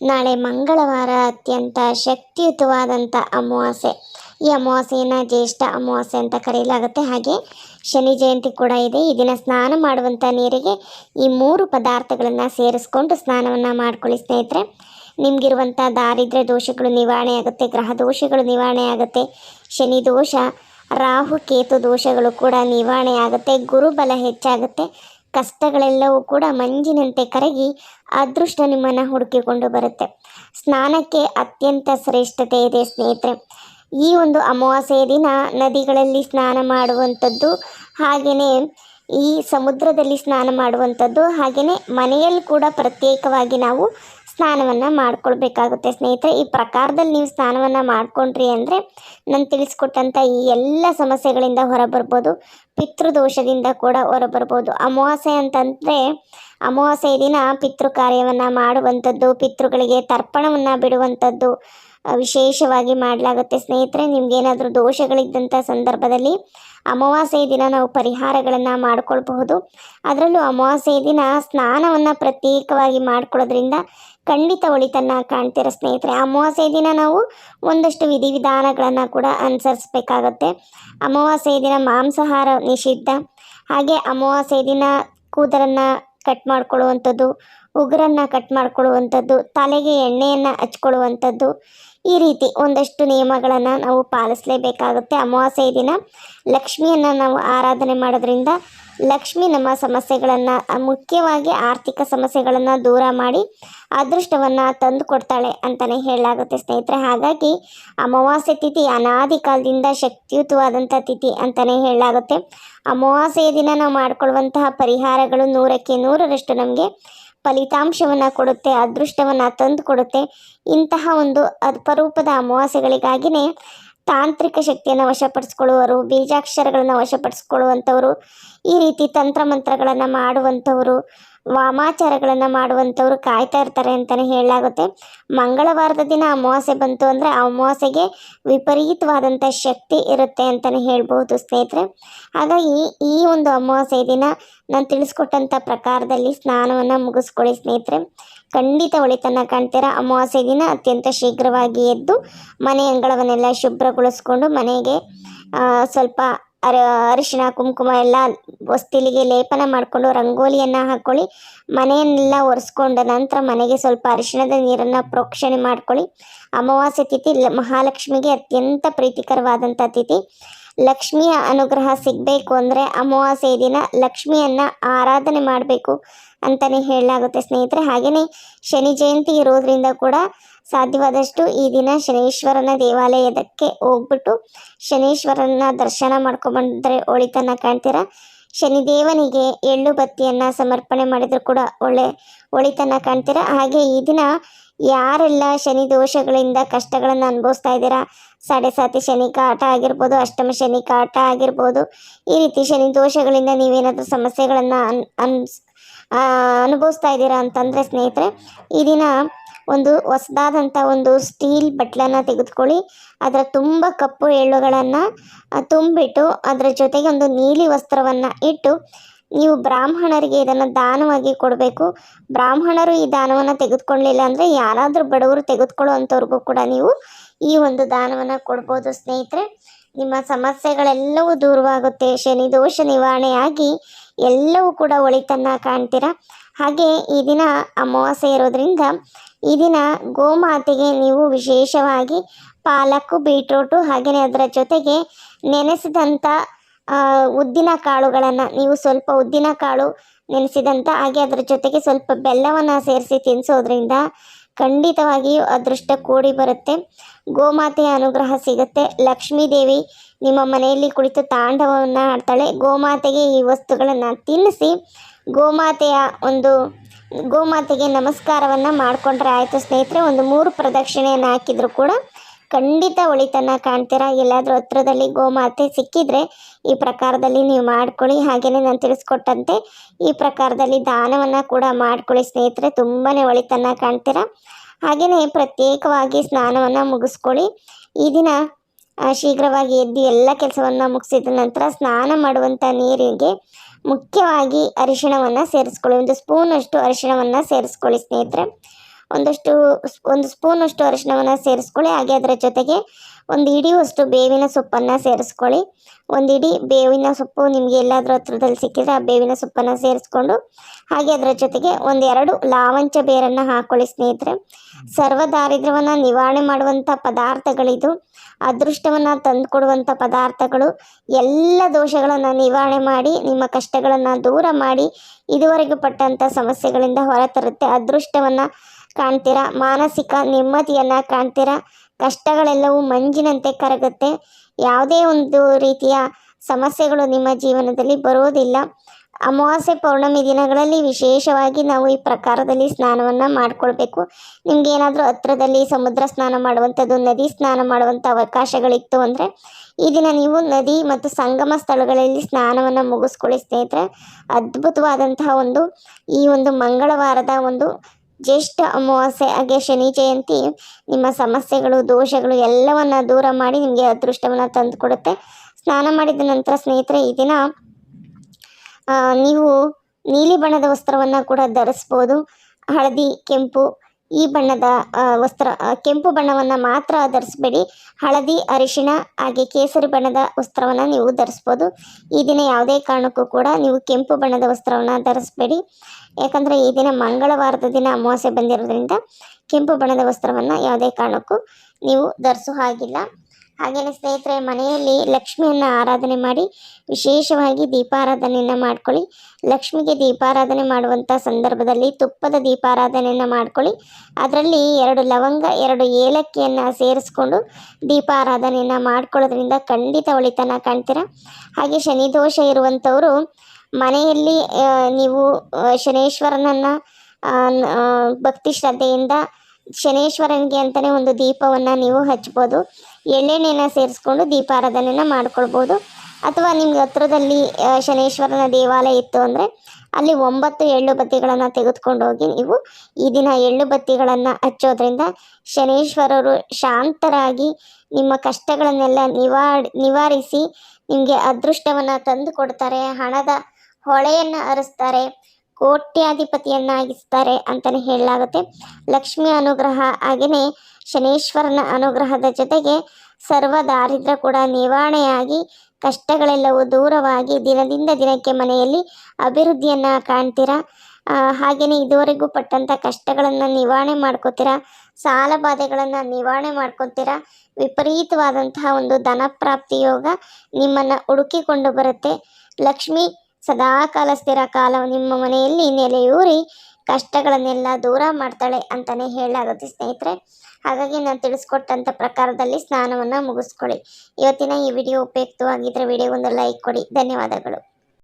ನಾಳೆ ಮಂಗಳವಾರ ಅತ್ಯಂತ ಶಕ್ತಿಯುತವಾದಂಥ ಅಮಾವಾಸ್ಯೆ. ಈ ಅಮಾವಾಸ್ಯೆಯನ್ನು ಜ್ಯೇಷ್ಠ ಅಮಾವಾಸ್ಯೆ ಅಂತ ಕರೆಯಲಾಗುತ್ತೆ. ಹಾಗೆ ಶನಿ ಜಯಂತಿ ಕೂಡ ಇದೆ. ಈ ದಿನ ಸ್ನಾನ ಮಾಡುವಂಥ ನೀರಿಗೆ ಈ ಮೂರು ಪದಾರ್ಥಗಳನ್ನು ಸೇರಿಸ್ಕೊಂಡು ಸ್ನಾನವನ್ನು ಮಾಡ್ಕೊಳ್ಳಿ ಸ್ನೇಹಿತರೆ. ನಿಮಗಿರುವಂಥ ದಾರಿದ್ರ್ಯ ದೋಷಗಳು ನಿವಾರಣೆ ಆಗುತ್ತೆ, ಗ್ರಹ ದೋಷಗಳು ನಿವಾರಣೆ ಆಗುತ್ತೆ, ಶನಿ ದೋಷ, ರಾಹು, ಕೇತು ದೋಷಗಳು ಕೂಡ ನಿವಾರಣೆ ಆಗುತ್ತೆ, ಗುರುಬಲ ಹೆಚ್ಚಾಗುತ್ತೆ. ಕಷ್ಟಗಳೆಲ್ಲವೂ ಕೂಡ ಮಂಜಿನಂತೆ ಕರಗಿ ಅದೃಷ್ಟ ನಿಮ್ಮನ್ನು ಹುಡುಕಿಕೊಂಡು ಬರುತ್ತೆ. ಸ್ನಾನಕ್ಕೆ ಅತ್ಯಂತ ಶ್ರೇಷ್ಠತೆ ಇದೆ ಸ್ನೇಹಿತರೆ. ಈ ಒಂದು ಅಮಾವಾಸ್ಯೆಯ ದಿನ ನದಿಗಳಲ್ಲಿ ಸ್ನಾನ ಮಾಡುವಂಥದ್ದು ಹಾಗೆಯೇ ಈ ಸಮುದ್ರದಲ್ಲಿ ಸ್ನಾನ ಮಾಡುವಂಥದ್ದು ಹಾಗೆಯೇ ಮನೆಯಲ್ಲಿ ಕೂಡ ಪ್ರತ್ಯೇಕವಾಗಿ ನಾವು ಸ್ನಾನವನ್ನು ಮಾಡ್ಕೊಳ್ಬೇಕಾಗುತ್ತೆ. ಸ್ನೇಹಿತರೆ, ಈ ಪ್ರಕಾರದಲ್ಲಿ ನೀವು ಸ್ನಾನವನ್ನು ಮಾಡ್ಕೊಂಡ್ರಿ ಅಂದರೆ ನಾನು ತಿಳಿಸ್ಕೊಟ್ಟಂಥ ಈ ಎಲ್ಲ ಸಮಸ್ಯೆಗಳಿಂದ ಹೊರಬರ್ಬೋದು. ಪಿತೃದೋಷದಿಂದ ಕೂಡ ಹೊರಬರ್ಬೋದು. ಅಮಾವಾಸ್ಯೆ ಅಂತಂದರೆ ಅಮಾವಾಸ್ಯೆ ದಿನ ಪಿತೃ ಕಾರ್ಯವನ್ನು ಮಾಡುವಂಥದ್ದು, ಪಿತೃಗಳಿಗೆ ತರ್ಪಣವನ್ನು ಬಿಡುವಂಥದ್ದು ವಿಶೇಷವಾಗಿ ಮಾಡಲಾಗುತ್ತೆ. ಸ್ನೇಹಿತರೆ, ನಿಮ್ಗೇನಾದರೂ ದೋಷಗಳಿದ್ದಂಥ ಸಂದರ್ಭದಲ್ಲಿ ಅಮಾವಾಸ್ಯೆ ದಿನ ನಾವು ಪರಿಹಾರಗಳನ್ನು ಮಾಡ್ಕೊಳ್ಬಹುದು. ಅದರಲ್ಲೂ ಅಮಾವಾಸ್ಯೆ ದಿನ ಸ್ನಾನವನ್ನು ಪ್ರತ್ಯೇಕವಾಗಿ ಮಾಡ್ಕೊಳ್ಳೋದ್ರಿಂದ ಖಂಡಿತ ಒಳಿತನ್ನು ಕಾಣ್ತೀರ ಸ್ನೇಹಿತರೆ. ಅಮಾವಾಸ್ಯೆ ದಿನ ನಾವು ಒಂದಷ್ಟು ವಿಧಿವಿಧಾನಗಳನ್ನು ಕೂಡ ಅನುಸರಿಸಬೇಕಾಗತ್ತೆ. ಅಮಾವಾಸ್ಯೆ ದಿನ ಮಾಂಸಾಹಾರ ನಿಷಿದ್ಧ. ಹಾಗೆ ಅಮಾವಾಸ್ಯೆ ದಿನ ಕೂದಲನ್ನು ಕಟ್ ಮಾಡ್ಕೊಳ್ಳುವಂಥದ್ದು ಉಗುರನ್ನು ಕಟ್ ಮಾಡ್ಕೊಳ್ಳುವಂಥದ್ದು ತಲೆಗೆ ಎಣ್ಣೆಯನ್ನು ಹಚ್ಕೊಳ್ಳುವಂಥದ್ದು ಈ ರೀತಿ ಒಂದಷ್ಟು ನಿಯಮಗಳನ್ನು ನಾವು ಪಾಲಿಸಲೇಬೇಕಾಗುತ್ತೆ. ಅಮಾವಾಸ್ಯೆಯ ದಿನ ಲಕ್ಷ್ಮಿಯನ್ನು ನಾವು ಆರಾಧನೆ ಮಾಡೋದ್ರಿಂದ ಲಕ್ಷ್ಮಿ ನಮ್ಮ ಸಮಸ್ಯೆಗಳನ್ನು, ಮುಖ್ಯವಾಗಿ ಆರ್ಥಿಕ ಸಮಸ್ಯೆಗಳನ್ನು ದೂರ ಮಾಡಿ ಅದೃಷ್ಟವನ್ನು ತಂದು ಕೊಡ್ತಾಳೆ ಅಂತಲೇ ಹೇಳಲಾಗುತ್ತೆ ಸ್ನೇಹಿತರೆ. ಹಾಗಾಗಿ ಅಮಾವಾಸ್ಯೆ ತಿಥಿ ಅನಾದಿ ಕಾಲದಿಂದ ಶಕ್ತಿಯುತವಾದಂಥ ತಿಥಿ ಅಂತಲೇ ಹೇಳಲಾಗುತ್ತೆ. ಅಮಾವಾಸ್ಯೆಯ ದಿನ ನಾವು ಮಾಡಿಕೊಳ್ಳುವಂತಹ ಪರಿಹಾರಗಳು ನೂರಕ್ಕೆ ನೂರರಷ್ಟು ನಮಗೆ ಫಲಿತಾಂಶವನ್ನು ಕೊಡುತ್ತೆ, ಅದೃಷ್ಟವನ್ನು ತಂದು ಕೊಡುತ್ತೆ. ಇಂತಹ ಒಂದು ಅಪರೂಪದ ಅಮಾವಾಸ್ಯೆಗಳಿಗಾಗಿಯೇ ತಾಂತ್ರಿಕ ಶಕ್ತಿಯನ್ನು ವಶಪಡಿಸ್ಕೊಳ್ಳುವರು ಬೀಜಾಕ್ಷರಗಳನ್ನು ವಶಪಡಿಸ್ಕೊಳ್ಳುವಂಥವರು, ಈ ರೀತಿ ತಂತ್ರ ಮಂತ್ರಗಳನ್ನು ಮಾಡುವಂಥವರು ವಾಮಾಚಾರಗಳನ್ನು ಮಾಡುವಂಥವ್ರು ಕಾಯ್ತಾ ಇರ್ತಾರೆ ಅಂತಲೇ ಹೇಳಲಾಗುತ್ತೆ. ಮಂಗಳವಾರದ ದಿನ ಅಮಾವಾಸ್ಯೆ ಬಂತು ಅಂದರೆ ಆ ಅಮಾವಾಸ್ಯೆಗೆ ವಿಪರೀತವಾದಂಥ ಶಕ್ತಿ ಇರುತ್ತೆ ಅಂತಲೇ ಹೇಳ್ಬೋದು ಸ್ನೇಹಿತರೆ. ಹಾಗಾಗಿ ಈ ಒಂದು ಅಮಾವಾಸ್ಯೆ ದಿನ ನಾನು ತಿಳಿಸ್ಕೊಟ್ಟಂಥ ಪ್ರಕಾರದಲ್ಲಿ ಸ್ನಾನವನ್ನು ಮುಗಿಸ್ಕೊಳ್ಳಿ ಸ್ನೇಹಿತರೆ. ಖಂಡಿತ ಒಳಿತನ್ನು ಕಾಣ್ತೀರಾ? ಅಮಾವಾಸ್ಯೆ ದಿನ ಅತ್ಯಂತ ಶೀಘ್ರವಾಗಿ ಎದ್ದು ಮನೆ ಅಂಗಳವನ್ನೆಲ್ಲ ಶುಭ್ರಗೊಳಿಸ್ಕೊಂಡು ಮನೆಗೆ ಸ್ವಲ್ಪ ಅರ, ಅರಿಶಿಣ, ಕುಂಕುಮ ಎಲ್ಲ ಹೊಸ್ತಿಲಿಗೆ ಲೇಪನ ಮಾಡಿಕೊಂಡು ರಂಗೋಲಿಯನ್ನು ಹಾಕ್ಕೊಳ್ಳಿ ಮನೆಯನ್ನೆಲ್ಲ ಒರೆಸ್ಕೊಂಡ ನಂತರ ಮನೆಗೆ ಸ್ವಲ್ಪ ಅರಿಶಿಣದ ನೀರನ್ನು ಪ್ರೋಕ್ಷಣೆ ಮಾಡ್ಕೊಳ್ಳಿ. ಅಮಾವಾಸ್ಯೆ ತಿಥಿ ಮಹಾಲಕ್ಷ್ಮಿಗೆ ಅತ್ಯಂತ ಪ್ರೀತಿಕರವಾದಂಥ ತಿಥಿ. ಲಕ್ಷ್ಮಿಯ ಅನುಗ್ರಹ ಸಿಗಬೇಕು ಅಂದರೆ ಅಮಾವಾಸ್ಯೆ ದಿನ ಲಕ್ಷ್ಮಿಯನ್ನು ಆರಾಧನೆ ಮಾಡಬೇಕು ಅಂತಲೇ ಹೇಳಲಾಗುತ್ತೆ ಸ್ನೇಹಿತರೆ. ಹಾಗೆಯೇ ಶನಿ ಜಯಂತಿ ಇರೋದ್ರಿಂದ ಕೂಡ ಸಾಧ್ಯವಾದಷ್ಟು ಈ ದಿನ ಶನೀಶ್ವರನ ದೇವಾಲಯದಕ್ಕೆ ಹೋಗ್ಬಿಟ್ಟು ಶನೀಶ್ವರನ ದರ್ಶನ ಮಾಡ್ಕೊಂಬಂದ್ರೆ ಒಳಿತನ್ನು ಕಾಣ್ತೀರಾ? ಶನಿದೇವನಿಗೆ ಎಳ್ಳು ಬತ್ತಿಯನ್ನು ಸಮರ್ಪಣೆ ಮಾಡಿದರೂ ಕೂಡ ಒಳ್ಳೆ ಒಳಿತನ್ನು ಕಾಣ್ತೀರಾ? ಹಾಗೆ ಈ ದಿನ ಯಾರೆಲ್ಲ ಶನಿ ದೋಷಗಳಿಂದ ಕಷ್ಟಗಳನ್ನು ಅನುಭವಿಸ್ತಾ ಇದ್ದೀರಾ? ಸಾಡೆ ಸಾತಿ ಶನಿ ಕಾಟ ಆಗಿರ್ಬೋದು, ಅಷ್ಟಮ ಶನಿ ಕಾಟ ಆಗಿರ್ಬೋದು, ಈ ರೀತಿ ಶನಿ ದೋಷಗಳಿಂದ ನೀವೇನಾದರೂ ಸಮಸ್ಯೆಗಳನ್ನು ಅನ್, ಅನ್ಸ್ ಅನುಭವಿಸ್ತಾ ಇದ್ದೀರಾ ಅಂತಂದರೆ ಸ್ನೇಹಿತರೆ, ಈ ದಿನ ಒಂದು ಹೊಸದಾದಂಥ ಒಂದು ಸ್ಟೀಲ್ ಬಟ್ಲನ್ನು ತೆಗೆದುಕೊಳ್ಳಿ. ಅದರ ತುಂಬ ಕಪ್ಪು ಎಳ್ಳುಗಳನ್ನು ತುಂಬಿಟ್ಟು ಅದರ ಜೊತೆಗೆ ಒಂದು ನೀಲಿ ವಸ್ತ್ರವನ್ನು ಇಟ್ಟು ನೀವು ಬ್ರಾಹ್ಮಣರಿಗೆ ಇದನ್ನು ದಾನವಾಗಿ ಕೊಡಬೇಕು. ಬ್ರಾಹ್ಮಣರು ಈ ದಾನವನ್ನು ತೆಗೆದುಕೊಳ್ಳಲಿಲ್ಲ ಅಂದರೆ ಯಾರಾದರೂ ಬಡವರು ತೆಗೆದುಕೊಳ್ಳುವಂಥವ್ರಿಗೂ ಕೂಡ ನೀವು ಈ ಒಂದು ದಾನವನ್ನು ಕೊಡ್ಬೋದು ಸ್ನೇಹಿತರೆ. ನಿಮ್ಮ ಸಮಸ್ಯೆಗಳೆಲ್ಲವೂ ದೂರವಾಗುತ್ತೆ. ಶನಿ ದೋಷ ನಿವಾರಣೆಯಾಗಿ ಎಲ್ಲವೂ ಕೂಡ ಒಳಿತನ್ನ ಕಾಣ್ತೀರಾ? ಹಾಗೆ ಈ ದಿನ ಅಮಾವಾಸ್ಯೆ ಇರೋದ್ರಿಂದ ಈ ದಿನ ಗೋಮಾತೆಗೆ ನೀವು ವಿಶೇಷವಾಗಿ ಪಾಲಕ್ಕು, ಬೀಟ್ರೂಟು ಹಾಗೆಯೇ ಅದರ ಜೊತೆಗೆ ನೆನೆಸಿದಂಥ ಉದ್ದಿನ ಕಾಳುಗಳನ್ನು, ನೀವು ಸ್ವಲ್ಪ ಉದ್ದಿನ ಕಾಳು ನೆನೆಸಿದಂಥ ಹಾಗೆ ಅದರ ಜೊತೆಗೆ ಸ್ವಲ್ಪ ಬೆಲ್ಲವನ್ನು ಸೇರಿಸಿ ತಿನ್ನಿಸೋದ್ರಿಂದ ಖಂಡಿತವಾಗಿಯೂ ಅದೃಷ್ಟ ಕೂಡಿ ಬರುತ್ತೆ. ಗೋಮಾತೆಯ ಅನುಗ್ರಹ ಸಿಗುತ್ತೆ. ಲಕ್ಷ್ಮೀ ದೇವಿ ನಿಮ್ಮ ಮನೆಯಲ್ಲಿ ಕುಳಿತು ತಾಂಡವವನ್ನು ಆಡ್ತಾಳೆ. ಗೋಮಾತೆಗೆ ಈ ವಸ್ತುಗಳನ್ನು ತಿನ್ನಿಸಿ, ಗೋಮಾತೆಯ ಒಂದು ಗೋಮಾತೆಗೆ ನಮಸ್ಕಾರವನ್ನು ಮಾಡಿಕೊಂಡ್ರೆ ಆಯಿತು ಸ್ನೇಹಿತರೆ, ಒಂದು ಮೂರು ಪ್ರದಕ್ಷಿಣೆಯನ್ನು ಹಾಕಿದರೂ ಕೂಡ ಖಂಡಿತ ಒಳಿತನ್ನು ಕಾಣ್ತೀರಾ? ಎಲ್ಲಾದರೂ ಹತ್ರದಲ್ಲಿ ಗೋಮಾತೆ ಸಿಕ್ಕಿದ್ರೆ ಈ ಪ್ರಕಾರದಲ್ಲಿ ನೀವು ಮಾಡ್ಕೊಳ್ಳಿ. ಹಾಗೆಯೇ ನಾನು ತಿಳಿಸ್ಕೊಟ್ಟಂತೆ, ಈ ಪ್ರಕಾರದಲ್ಲಿ ದಾನವನ್ನು ಕೂಡ ಮಾಡ್ಕೊಳ್ಳಿ ಸ್ನೇಹಿತರೆ ತುಂಬಾ ಒಳಿತನ್ನು ಕಾಣ್ತೀರಾ? ಹಾಗೆಯೇ ಪ್ರತ್ಯೇಕವಾಗಿ ಸ್ನಾನವನ್ನು ಮುಗಿಸ್ಕೊಳ್ಳಿ. ಈ ದಿನ ಶೀಘ್ರವಾಗಿ ಎದ್ದು ಎಲ್ಲ ಕೆಲಸವನ್ನು ಮುಗಿಸಿದ ನಂತರ ಸ್ನಾನ ಮಾಡುವಂಥ ನೀರಿಗೆ ಮುಖ್ಯವಾಗಿ ಅರಿಶಿಣವನ್ನು ಸೇರಿಸ್ಕೊಳ್ಳಿ. ಒಂದು ಸ್ಪೂನಷ್ಟು ಅರಿಶಿಣವನ್ನು ಸೇರಿಸ್ಕೊಳ್ಳಿ ಸ್ನೇಹಿತರೆ. ಒಂದಷ್ಟು ಒಂದು ಸ್ಪೂನಷ್ಟು ಅರಿಶಿಣವನ್ನು ಸೇರಿಸ್ಕೊಳ್ಳಿ. ಹಾಗೆ ಅದರ ಜೊತೆಗೆ ಒಂದು ಹಿಡಿಯುವಷ್ಟು ಬೇವಿನ ಸೊಪ್ಪನ್ನು ಸೇರಿಸ್ಕೊಳ್ಳಿ. ಒಂದು ಇಡೀ ಬೇವಿನ ಸೊಪ್ಪು ನಿಮಗೆ ಎಲ್ಲಾದರೂ ಹತ್ರದಲ್ಲಿ ಸಿಕ್ಕಿದ್ರೆ ಆ ಬೇವಿನ ಸೊಪ್ಪನ್ನು ಸೇರಿಸ್ಕೊಂಡು ಹಾಗೆ ಅದರ ಜೊತೆಗೆ ಒಂದೆರಡು ಲಾವಂಚ ಬೇರನ್ನು ಹಾಕ್ಕೊಳ್ಳಿ ಸ್ನೇಹಿತರೆ. ಸರ್ವ ದಾರಿದ್ರ್ಯವನ್ನು ನಿವಾರಣೆ ಮಾಡುವಂಥ ಪದಾರ್ಥಗಳಿದು ಅದೃಷ್ಟವನ್ನು ತಂದುಕೊಡುವಂಥ ಪದಾರ್ಥಗಳು, ಎಲ್ಲ ದೋಷಗಳನ್ನು ನಿವಾರಣೆ ಮಾಡಿ, ನಿಮ್ಮ ಕಷ್ಟಗಳನ್ನು ದೂರ ಮಾಡಿ, ಇದುವರೆಗೂ ಪಟ್ಟಂಥ ಸಮಸ್ಯೆಗಳಿಂದ ಹೊರತರುತ್ತೆ. ಅದೃಷ್ಟವನ್ನು ಕಾಣ್ತೀರಾ? ಮಾನಸಿಕ ನೆಮ್ಮದಿಯನ್ನು ಕಾಣ್ತೀರಾ? ಕಷ್ಟಗಳೆಲ್ಲವೂ ಮಂಜಿನಂತೆ ಕರಗುತ್ತೆ. ಯಾವುದೇ ಒಂದು ರೀತಿಯ ಸಮಸ್ಯೆಗಳು ನಿಮ್ಮ ಜೀವನದಲ್ಲಿ ಬರೋದಿಲ್ಲ. ಅಮಾವಾಸ್ಯೆ ಪೌರ್ಣಮಿ ದಿನಗಳಲ್ಲಿ ವಿಶೇಷವಾಗಿ ನಾವು ಈ ಪ್ರಕಾರದಲ್ಲಿ ಸ್ನಾನವನ್ನು ಮಾಡಿಕೊಳ್ಬೇಕು. ನಿಮ್ಗೆ ಏನಾದರೂ ಹತ್ರದಲ್ಲಿ ಸಮುದ್ರ ಸ್ನಾನ ಮಾಡುವಂಥದ್ದು, ನದಿ ಸ್ನಾನ ಮಾಡುವಂಥ ಅವಕಾಶಗಳಿತ್ತು ಅಂದರೆ ಈ ದಿನ ನೀವು ನದಿ ಮತ್ತು ಸಂಗಮ ಸ್ಥಳಗಳಲ್ಲಿ ಸ್ನಾನವನ್ನು ಮುಗಿಸ್ಕೊಳ್ಳಿ ಸ್ನೇಹಿತರೆ. ಅದ್ಭುತವಾದಂತಹ ಒಂದು ಈ ಒಂದು ಮಂಗಳವಾರದ ಒಂದು ಜ್ಯೇಷ್ಠ ಅಮಾವಾಸ್ಯೆ, ಹಾಗೆ ಶನಿ ಜಯಂತಿ ನಿಮ್ಮ ಸಮಸ್ಯೆಗಳು, ದೋಷಗಳು ಎಲ್ಲವನ್ನ ದೂರ ಮಾಡಿ ನಿಮಗೆ ಅದೃಷ್ಟವನ್ನು ತಂದುಕೊಡುತ್ತೆ ಸ್ನಾನ ಮಾಡಿದ ನಂತರ ಸ್ನೇಹಿತರೆ, ಈ ದಿನ ನೀವು ನೀಲಿ ಬಣ್ಣದ ವಸ್ತ್ರವನ್ನು ಕೂಡ ಧರಿಸ್ಬೋದು. ಹಳದಿ, ಕೆಂಪು ಈ ಬಣ್ಣದ ವಸ್ತ್ರ ಕೆಂಪು ಬಣ್ಣವನ್ನು ಮಾತ್ರ ಧರಿಸ್ಬೇಡಿ. ಹಳದಿ, ಅರಿಶಿಣ ಹಾಗೆ ಕೇಸರಿ ಬಣ್ಣದ ವಸ್ತ್ರವನ್ನು ನೀವು ಧರಿಸ್ಬೋದು. ಈ ದಿನ ಯಾವುದೇ ಕಾರಣಕ್ಕೂ ಕೂಡ ನೀವು ಕೆಂಪು ಬಣ್ಣದ ವಸ್ತ್ರವನ್ನು ಧರಿಸ್ಬೇಡಿ. ಯಾಕಂದರೆ ಈ ದಿನ ಮಂಗಳವಾರದ ದಿನ ಅಮಾವಾಸ್ಯೆ ಬಂದಿರೋದ್ರಿಂದ ಕೆಂಪು ಬಣ್ಣದ ವಸ್ತ್ರವನ್ನು ಯಾವುದೇ ಕಾರಣಕ್ಕೂ ನೀವು ಧರಿಸೋ ಹಾಗಿಲ್ಲ. ಹಾಗೆಯೇ ಸ್ನೇಹಿತರೆ, ಮನೆಯಲ್ಲಿ ಲಕ್ಷ್ಮಿಯನ್ನು ಆರಾಧನೆ ಮಾಡಿ ವಿಶೇಷವಾಗಿ ದೀಪಾರಾಧನೆಯನ್ನು ಮಾಡ್ಕೊಳ್ಳಿ. ಲಕ್ಷ್ಮಿಗೆ ದೀಪಾರಾಧನೆ ಮಾಡುವಂಥ ಸಂದರ್ಭದಲ್ಲಿ ತುಪ್ಪದ ದೀಪಾರಾಧನೆಯನ್ನು ಮಾಡ್ಕೊಳ್ಳಿ. ಅದರಲ್ಲಿ ಎರಡು ಲವಂಗ, ಎರಡು ಏಲಕ್ಕಿಯನ್ನು ಸೇರಿಸ್ಕೊಂಡು ದೀಪಾರಾಧನೆಯನ್ನು ಮಾಡ್ಕೊಳ್ಳೋದ್ರಿಂದ ಖಂಡಿತ ಒಳಿತನ ಕಾಣ್ತೀರ. ಹಾಗೆ ಶನಿ ದೋಷ ಇರುವಂಥವರು ಮನೆಯಲ್ಲಿ ನೀವು ಶನೇಶ್ವರನನ್ನ ಭಕ್ತಿ ಶ್ರದ್ಧೆಯಿಂದ ಶನೇಶ್ವರನಿಗೆ ಅಂತಲೇ ಒಂದು ದೀಪವನ್ನು ನೀವು ಹಚ್ಬೋದು. ಎಳ್ಳೆಣ್ಣೆನ ಸೇರಿಸ್ಕೊಂಡು ದೀಪಾರಾಧನೆಯನ್ನು ಮಾಡ್ಕೊಳ್ಬೋದು. ಅಥವಾ ನಿಮ್ಗೆ ಹತ್ರದಲ್ಲಿ ಶನೇಶ್ವರನ ದೇವಾಲಯ ಇತ್ತು ಅಂದರೆ ಅಲ್ಲಿ ಒಂಬತ್ತು ಎಳ್ಳು ಬತ್ತಿಗಳನ್ನು ತೆಗೆದುಕೊಂಡು ಹೋಗಿ ನೀವು ಈ ದಿನ ಎಳ್ಳು ಬತ್ತಿಗಳನ್ನು ಹಚ್ಚೋದ್ರಿಂದ ಶನೇಶ್ವರರು ಶಾಂತರಾಗಿ ನಿಮ್ಮ ಕಷ್ಟಗಳನ್ನೆಲ್ಲ ನಿವಾರ್ ನಿವಾರಿಸಿ ನಿಮಗೆ ಅದೃಷ್ಟವನ್ನು ತಂದು ಕೊಡ್ತಾರೆ, ಹಣದ ಹೊಳೆಯನ್ನು ಹರಿಸ್ತಾರೆ. ಕೋಟ್ಯಾಧಿಪತಿಯನ್ನಾಗಿಸ್ತಾರೆ ಅಂತಲೇ ಹೇಳಲಾಗುತ್ತೆ. ಲಕ್ಷ್ಮಿ ಅನುಗ್ರಹ ಹಾಗೆಯೇ ಶನೇಶ್ವರನ ಅನುಗ್ರಹದ ಜೊತೆಗೆ ಸರ್ವ ದಾರಿದ್ರ್ಯ ಕೂಡ ನಿವಾರಣೆಯಾಗಿ ಕಷ್ಟಗಳೆಲ್ಲವೂ ದೂರವಾಗಿ ದಿನದಿಂದ ದಿನಕ್ಕೆ ಮನೆಯಲ್ಲಿ ಅಭಿವೃದ್ಧಿಯನ್ನು ಕಾಣ್ತೀರಾ? ಹಾಗೆಯೇ ಇದುವರೆಗೂ ಪಟ್ಟಂಥ ಕಷ್ಟಗಳನ್ನು ನಿವಾರಣೆ ಮಾಡ್ಕೋತೀರಾ? ಸಾಲ ಬಾಧೆಗಳನ್ನು ನಿವಾರಣೆ ಮಾಡ್ಕೊತೀರಾ? ವಿಪರೀತವಾದಂತಹ ಒಂದು ಧನ ಪ್ರಾಪ್ತಿ ಯೋಗ ನಿಮ್ಮನ್ನು ಹುಡುಕಿಕೊಂಡು ಬರುತ್ತೆ. ಲಕ್ಷ್ಮಿ ಸದಾಕಾಲ ಸ್ಥಿರ ಕಾಲ ನಿಮ್ಮ ಮನೆಯಲ್ಲಿ ನೆಲೆಯೂರಿ ಕಷ್ಟಗಳನ್ನೆಲ್ಲ ದೂರ ಮಾಡ್ತಾಳೆ ಅಂತಾನೆ ಹೇಳಲಾಗುತ್ತೆ ಸ್ನೇಹಿತರೆ. ಹಾಗಾಗಿ ನಾನು ತಿಳಿಸ್ಕೊಟ್ಟಂತ ಪ್ರಕಾರದಲ್ಲಿ ಸ್ನಾನವನ್ನು ಮುಗಿಸ್ಕೊಳ್ಳಿ. ಇವತ್ತಿನ ಈ ವಿಡಿಯೋ ಉಪಯುಕ್ತವಾಗಿದ್ದರೆ ವಿಡಿಯೋ ಒಂದು ಲೈಕ್ ಕೊಡಿ. ಧನ್ಯವಾದಗಳು.